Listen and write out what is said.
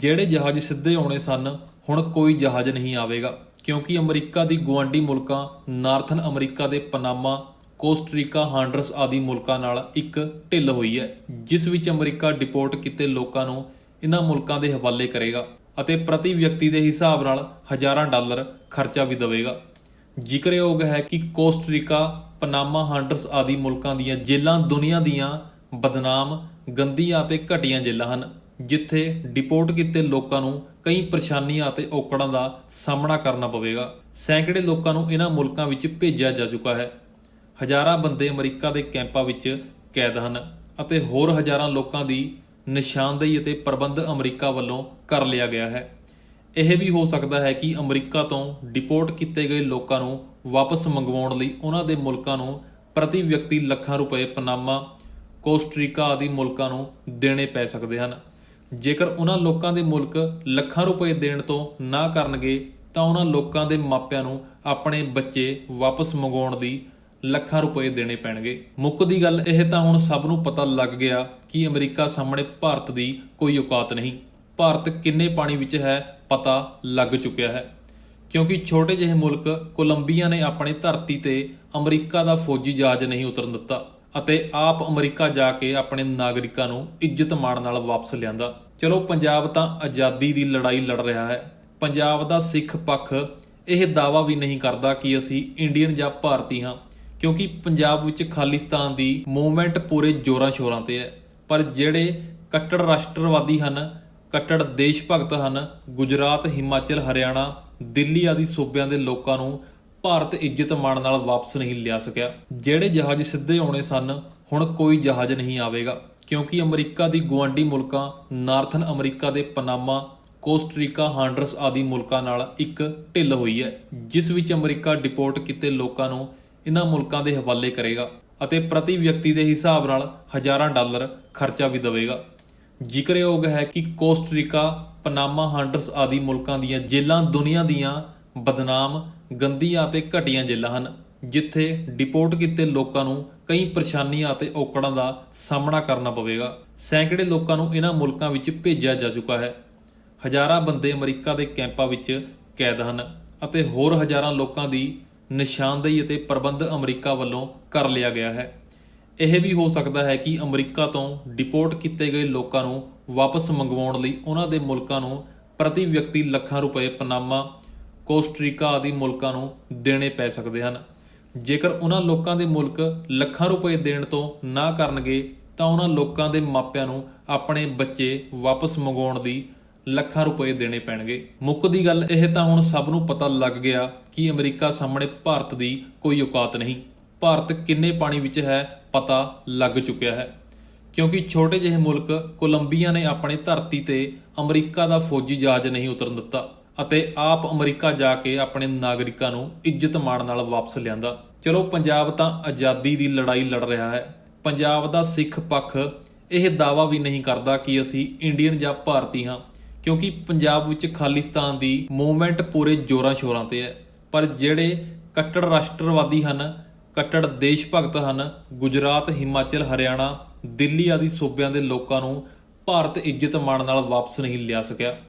ਜਿਹੜੇ ਜਹਾਜ਼ ਸਿੱਧੇ ਆਉਣੇ ਸਨ, ਹੁਣ ਕੋਈ ਜਹਾਜ਼ ਨਹੀਂ ਆਵੇਗਾ, ਕਿਉਂਕਿ ਅਮਰੀਕਾ ਦੀ ਗੁਆਂਢੀ ਮੁਲਕਾਂ, ਨਾਰਥਨ ਅਮਰੀਕਾ ਦੇ ਪਨਾਮਾ, ਕੋਸਟਰੀਕਾ ਹਾਂਡਰਸ ਆਦਿ ਮੁਲਕਾਂ ਨਾਲ ਇੱਕ ਢਿੱਲ ਹੋਈ ਹੈ, ਜਿਸ ਵਿੱਚ ਅਮਰੀਕਾ ਡਿਪੋਰਟ ਕੀਤੇ ਲੋਕਾਂ ਨੂੰ ਇਹਨਾਂ ਮੁਲਕਾਂ ਦੇ ਹਵਾਲੇ ਕਰੇਗਾ ਅਤੇ ਪ੍ਰਤੀ ਵਿਅਕਤੀ ਦੇ ਹਿਸਾਬ ਨਾਲ ਹਜ਼ਾਰਾਂ ਡਾਲਰ ਖਰਚਾ ਵੀ ਦੇਵੇਗਾ। ਜ਼ਿਕਰਯੋਗ ਹੈ ਕਿ ਕੋਸਟਰੀਕਾ, ਪਨਾਮਾ, ਹਾਂਡਰਸ ਆਦਿ ਮੁਲਕਾਂ ਦੀਆਂ ਜੇਲ੍ਹਾਂ ਦੁਨੀਆ ਦੀਆਂ ਬਦਨਾਮ, ਗੰਦੀਆਂ ਅਤੇ ਘਟੀਆਂ ਜੇਲ੍ਹਾਂ ਹਨ। ਜਿੱਥੇ ਡਿਪੋਰਟ ਕੀਤੇ ਲੋਕਾਂ ਨੂੰ ਕਈ ਪਰੇਸ਼ਾਨੀਆਂ ਅਤੇ ਔਕੜਾਂ ਦਾ ਸਾਹਮਣਾ ਕਰਨਾ ਪਵੇਗਾ। ਸੈਂਕੜੇ ਲੋਕਾਂ ਨੂੰ ਇਹਨਾਂ ਮੁਲਕਾਂ ਵਿੱਚ ਭੇਜਿਆ ਜਾ ਚੁੱਕਾ ਹੈ। ਹਜ਼ਾਰਾਂ ਬੰਦੇ ਅਮਰੀਕਾ ਦੇ ਕੈਂਪਾਂ ਵਿੱਚ ਕੈਦ ਹਨ ਅਤੇ ਹੋਰ ਹਜ਼ਾਰਾਂ ਲੋਕਾਂ ਦੀ ਨਿਸ਼ਾਨਦੇਹੀ ਅਤੇ ਪ੍ਰਬੰਧ ਅਮਰੀਕਾ ਵੱਲੋਂ ਕਰ ਲਿਆ ਗਿਆ ਹੈ। ਇਹ ਵੀ ਹੋ ਸਕਦਾ ਹੈ ਕਿ ਅਮਰੀਕਾ ਤੋਂ ਡਿਪੋਰਟ ਕੀਤੇ ਗਏ ਲੋਕਾਂ ਨੂੰ ਵਾਪਸ ਮੰਗਵਾਉਣ ਲਈ ਉਹਨਾਂ ਦੇ ਮੁਲਕਾਂ ਨੂੰ ਪ੍ਰਤੀ ਵਿਅਕਤੀ ਲੱਖਾਂ ਰੁਪਏ ਪਨਾਮਾ ਕੋਸਟਰੀਕਾ ਆਦਿ ਮੁਲਕਾਂ ਨੂੰ ਦੇਣੇ ਪੈ ਸਕਦੇ ਹਨ। ਜੇਕਰ ਉਹਨਾਂ ਲੋਕਾਂ ਦੇ ਮੁਲਕ ਲੱਖਾਂ ਰੁਪਏ ਦੇਣ ਤੋਂ ਨਾ ਕਰਨਗੇ, ਤਾਂ ਉਹਨਾਂ ਲੋਕਾਂ ਦੇ ਮਾਪਿਆਂ ਨੂੰ ਆਪਣੇ ਬੱਚੇ ਵਾਪਸ ਮੰਗਵਾਉਣ ਦੀ ਲੱਖਾਂ ਰੁਪਏ ਦੇਣੇ ਪੈਣਗੇ। ਮੁੱਕਦੀ ਗੱਲ ਇਹ ਤਾਂ ਹੁਣ ਸਭ ਨੂੰ ਪਤਾ ਲੱਗ ਗਿਆ ਕਿ ਅਮਰੀਕਾ ਸਾਹਮਣੇ ਭਾਰਤ ਦੀ ਕੋਈ ਔਕਾਤ ਨਹੀਂ। ਭਾਰਤ ਕਿੰਨੇ ਪਾਣੀ ਵਿੱਚ ਹੈ, ਪਤਾ ਲੱਗ ਚੁੱਕਿਆ ਹੈ। ਕਿਉਂਕਿ ਛੋਟੇ ਜਿਹੇ ਮੁਲਕ ਕੋਲੰਬੀਆ ਨੇ ਆਪਣੀ ਧਰਤੀ ਤੇ ਅਮਰੀਕਾ ਦਾ ਫੌਜੀ ਜਹਾਜ਼ ਨਹੀਂ ਉਤਰਨ ਦਿੱਤਾ। ਅਤੇ ਆਪ ਅਮਰੀਕਾ ਜਾ ਕੇ ਆਪਣੇ ਨਾਗਰਿਕਾਂ ਨੂੰ ਇੱਜ਼ਤ ਮਾਣ ਨਾਲ ਵਾਪਸ ਲਿਆਂਦਾ। ਚਲੋ, ਪੰਜਾਬ ਤਾਂ ਆਜ਼ਾਦੀ ਦੀ ਲੜਾਈ ਲੜ ਰਿਹਾ ਹੈ। ਪੰਜਾਬ ਦਾ ਸਿੱਖ ਪੱਖ ਇਹ ਦਾਵਾ ਵੀ ਨਹੀਂ ਕਰਦਾ ਕਿ ਅਸੀਂ ਇੰਡੀਅਨ ਜਾਂ ਭਾਰਤੀ ਹਾਂ, ਕਿਉਂਕਿ ਪੰਜਾਬ ਵਿੱਚ ਖਾਲਿਸਤਾਨ ਦੀ ਮੂਵਮੈਂਟ ਪੂਰੇ ਜੋਰਾਂ ਸ਼ੋਰਾਂ ਤੇ ਹੈ। ਪਰ ਜਿਹੜੇ ਕੱਟੜ ਰਾਸ਼ਟਰਵਾਦੀ ਹਨ, ਕੱਟੜ ਦੇਸ਼ ਭਗਤ ਹਨ, ਗੁਜਰਾਤ, ਹਿਮਾਚਲ, ਹਰਿਆਣਾ, ਦਿੱਲੀ ਆਦਿ ਸੂਬਿਆਂ ਦੇ ਲੋਕਾਂ ਨੂੰ ਭਾਰਤ ਇੱਜ਼ਤ ਮਾਣ ਨਾਲ ਵਾਪਸ ਨਹੀਂ ਲਿਆ ਸਕਿਆ। ਜਿਹੜੇ ਜਹਾਜ਼ ਸਿੱਧੇ ਆਉਣੇ ਸਨ, ਹੁਣ ਕੋਈ ਜਹਾਜ਼ ਨਹੀਂ ਆਵੇਗਾ, ਕਿਉਂਕਿ ਅਮਰੀਕਾ ਦੀ ਗੁਆਂਢੀ ਮੁਲਕਾਂ, ਨਾਰਥਨ ਅਮਰੀਕਾ ਦੇ ਪਨਾਮਾ, ਕੋਸਟਰੀਕਾ ਹਾਂਡਰਸ ਆਦਿ ਮੁਲਕਾਂ ਨਾਲ ਇੱਕ ਢਿੱਲ ਹੋਈ ਹੈ, ਜਿਸ ਵਿੱਚ ਅਮਰੀਕਾ ਡਿਪੋਰਟ ਕੀਤੇ ਲੋਕਾਂ ਨੂੰ ਇਹਨਾਂ ਮੁਲਕਾਂ ਦੇ ਹਵਾਲੇ ਕਰੇਗਾ ਅਤੇ ਪ੍ਰਤੀ ਵਿਅਕਤੀ ਦੇ ਹਿਸਾਬ ਨਾਲ ਹਜ਼ਾਰਾਂ ਡਾਲਰ ਖਰਚਾ ਵੀ ਦੇਵੇਗਾ। ਜ਼ਿਕਰਯੋਗ ਹੈ ਕਿ ਕੋਸਟਰੀਕਾ, ਪਨਾਮਾ ਹਾਂਡਰਸ ਆਦਿ ਮੁਲਕਾਂ ਦੀਆਂ ਜੇਲ੍ਹਾਂ ਦੁਨੀਆ ਦੀਆਂ ਬਦਨਾਮ ਗੰਦੀਆਂ ਅਤੇ ਘਟੀਆਂ ਜੇਲ੍ਹਾਂ ਹਨ, ਜਿੱਥੇ ਡਿਪੋਰਟ ਕੀਤੇ ਲੋਕਾਂ ਨੂੰ ਕਈ ਪਰੇਸ਼ਾਨੀਆਂ ਅਤੇ ਔਕੜਾਂ ਦਾ ਸਾਹਮਣਾ ਕਰਨਾ ਪਵੇਗਾ। ਸੈਂਕੜੇ ਲੋਕਾਂ ਨੂੰ ਇਹਨਾਂ ਮੁਲਕਾਂ ਵਿੱਚ ਭੇਜਿਆ ਜਾ ਚੁੱਕਾ ਹੈ। ਹਜ਼ਾਰਾਂ ਬੰਦੇ ਅਮਰੀਕਾ ਦੇ ਕੈਂਪਾਂ ਵਿੱਚ ਕੈਦ ਹਨ ਅਤੇ ਹੋਰ ਹਜ਼ਾਰਾਂ ਲੋਕਾਂ ਦੀ ਨਿਸ਼ਾਨਦੇਹੀ ਅਤੇ ਪ੍ਰਬੰਧ ਅਮਰੀਕਾ ਵੱਲੋਂ ਕਰ ਲਿਆ ਗਿਆ ਹੈ। ਇਹ ਵੀ ਹੋ ਸਕਦਾ ਹੈ ਕਿ ਅਮਰੀਕਾ ਤੋਂ ਡਿਪੋਰਟ ਕੀਤੇ ਗਏ ਲੋਕਾਂ ਨੂੰ ਵਾਪਸ ਮੰਗਵਾਉਣ ਲਈ ਉਹਨਾਂ ਦੇ ਮੁਲਕਾਂ ਨੂੰ ਪ੍ਰਤੀ ਵਿਅਕਤੀ ਲੱਖਾਂ ਰੁਪਏ ਪਨਾਮਾ ਕੋਸਟਰੀਕਾ ਆਦਿ ਮੁਲਕਾਂ ਨੂੰ ਦੇਣੇ ਪੈ ਸਕਦੇ ਹਨ। ਜੇਕਰ ਉਹਨਾਂ ਲੋਕਾਂ ਦੇ ਮੁਲਕ ਲੱਖਾਂ ਰੁਪਏ ਦੇਣ ਤੋਂ ਨਾ ਕਰਨਗੇ, ਤਾਂ ਉਹਨਾਂ ਲੋਕਾਂ ਦੇ ਮਾਪਿਆਂ ਨੂੰ ਆਪਣੇ ਬੱਚੇ ਵਾਪਸ ਮੰਗਵਾਉਣ ਦੀ ਲੱਖਾਂ ਰੁਪਏ ਦੇਣੇ ਪੈਣਗੇ। ਮੁੱਕ ਦੀ ਗੱਲ ਇਹ ਤਾਂ ਹੁਣ ਸਭ ਨੂੰ ਪਤਾ ਲੱਗ ਗਿਆ ਕਿ ਅਮਰੀਕਾ ਸਾਹਮਣੇ ਭਾਰਤ ਦੀ ਕੋਈ ਔਕਾਤ ਨਹੀਂ। ਭਾਰਤ ਕਿੰਨੇ ਪਾਣੀ ਵਿੱਚ ਹੈ, ਪਤਾ ਲੱਗ ਚੁੱਕਿਆ ਹੈ। ਕਿਉਂਕਿ ਛੋਟੇ ਜਿਹੇ ਮੁਲਕ ਕੋਲੰਬੀਆ ਨੇ ਆਪਣੇ ਧਰਤੀ ਤੇ ਅਮਰੀਕਾ ਦਾ ਫੌਜੀ ਜਹਾਜ਼ ਨਹੀਂ ਉਤਰਨ ਦਿੱਤਾ। ਅਤੇ ਆਪ ਅਮਰੀਕਾ ਜਾ ਕੇ ਆਪਣੇ ਨਾਗਰਿਕਾਂ ਨੂੰ ਇੱਜ਼ਤ ਮਾਣ ਨਾਲ ਵਾਪਸ ਲਿਆਂਦਾ। ਚਲੋ ਪੰਜਾਬ ਤਾਂ ਆਜ਼ਾਦੀ ਦੀ ਲੜਾਈ ਲੜ ਰਿਹਾ ਹੈ। ਪੰਜਾਬ ਦਾ ਸਿੱਖ ਪੱਖ ਇਹ ਦਾਵਾ ਵੀ ਨਹੀਂ ਕਰਦਾ ਕਿ ਅਸੀਂ ਇੰਡੀਅਨ ਜਾਂ ਭਾਰਤੀ ਹਾਂ, ਕਿਉਂਕਿ ਪੰਜਾਬ ਵਿੱਚ ਖਾਲਿਸਤਾਨ ਦੀ ਮੂਵਮੈਂਟ ਪੂਰੇ ਜੋਰਾਂ ਸ਼ੋਰਾਂ ਤੇ ਹੈ। ਪਰ ਜਿਹੜੇ ਕੱਟੜ ਰਾਸ਼ਟਰਵਾਦੀ ਹਨ, ਕੱਟੜ ਦੇਸ਼ ਭਗਤ ਹਨ, ਗੁਜਰਾਤ, ਹਿਮਾਚਲ, ਹਰਿਆਣਾ, ਦਿੱਲੀ ਆਦਿ ਸੂਬਿਆਂ ਦੇ ਲੋਕਾਂ ਨੂੰ ਭਾਰਤ ਇੱਜ਼ਤ ਮਾਣ ਨਾਲ ਵਾਪਸ ਨਹੀਂ ਲਿਆ ਸਕਿਆ।